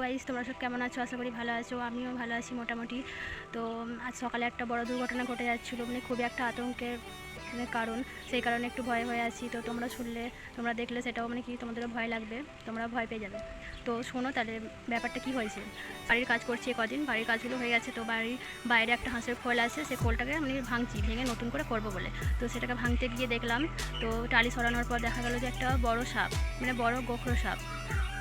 Guys তোমরা সব কেমন আছো? আশা করি ভালো আছো। আমিও ভালো আছি মোটামুটি। তো, আজ সকালে একটা বড় দুর্ঘটনা ঘটে যাচ্ছিল মানে খুবই একটা আতঙ্কের মানে কারণ। সেই কারণে একটু ভয় হয়ে আছি। তো তোমরা শুনলে, তোমরা দেখলে সেটাও মানে কি তোমাদেরও ভয় লাগবে। তোমরা ভয় পেয়ে যাবে। তো শোনো তাহলে ব্যাপারটা কি হয়েছে? বাড়ির কাজ করছি কদিন। বাড়ির কাজগুলো হয়ে গেছে তো বাড়ির বাইরে একটা হাঁসের খোল আছে সেই খোলটাকে আমি ভাঙছি, ভেঙে নতুন করে করব বলে। তো সেটাকে ভাঙতে গিয়ে দেখলাম, তো টালি সরানোর পর দেখা গেলো যে একটা বড় সাপ মানে বড় গোখরো সাপ।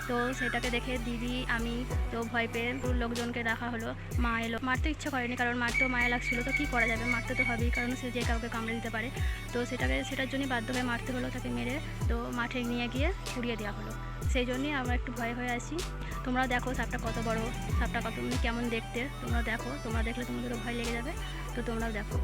তো সেটাকে দেখে দিদি, আমি তো ভয় পেয়ে লোকজনকে ডাকা হলো। মা এলো। মারতে ইচ্ছে করেনি, কারণ মারতেও মায়া লাগছিল। তো কী করা যাবে? মারতে তো হবেই, কারণ সে যে কাউকে কামড়ে দিতে পারে। তো সেটাকে, সেটার জন্যই বাধ্য হয়ে মারতে হলো তাকে মেরে। তো মাঠে নিয়ে গিয়ে পুড়িয়ে দেওয়া হলো। সেই জন্যই আমরা একটু ভয় হয়ে আছি। তোমরা দেখো সাপটা কত বড়, সাপটা কত মানে কেমন দেখতে। তোমরা দেখো, তোমরা দেখলে তোমাদেরও ভয় লেগে যাবে। তো তোমরাও দেখো।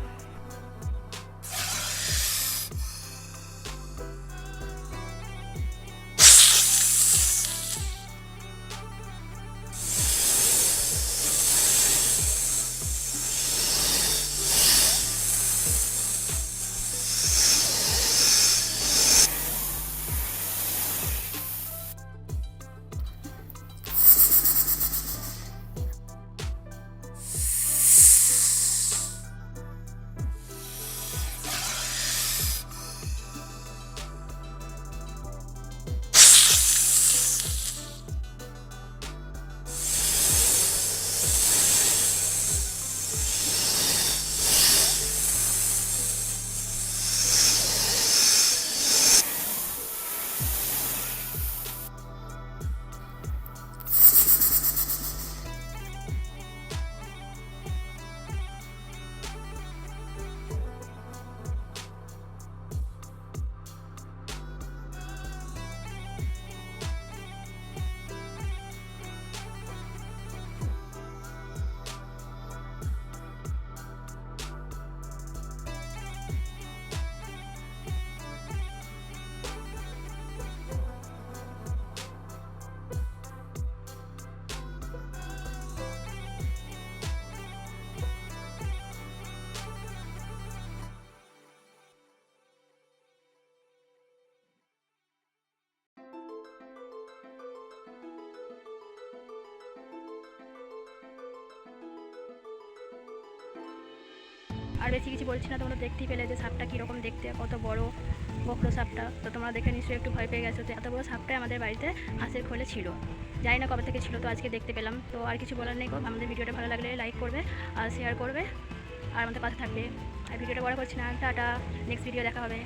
আর বেশি কিছু বলছি না, তোমরা দেখতেই পেলে যে সাপটা কীরকম দেখতে, কত বড় বকরো সাপটা। তো তোমরা দেখে নিশ্চয়ই একটু ভয় পেয়ে গেছো তো এত বড় সাপটাই আমাদের বাড়িতে হাঁসের খোলে ছিল। জানি না কবে থেকে ছিল, তো আজকে দেখতে পেলাম। তো আর কিছু বলার নেই আমাদের ভিডিওটা ভালো লাগলে লাইক করবে আর শেয়ার করবে। আর আমাদের পাশে থাকবে। আর ভিডিওটা বড় করছি না। টাটা নেক্সট ভিডিও দেখা হবে।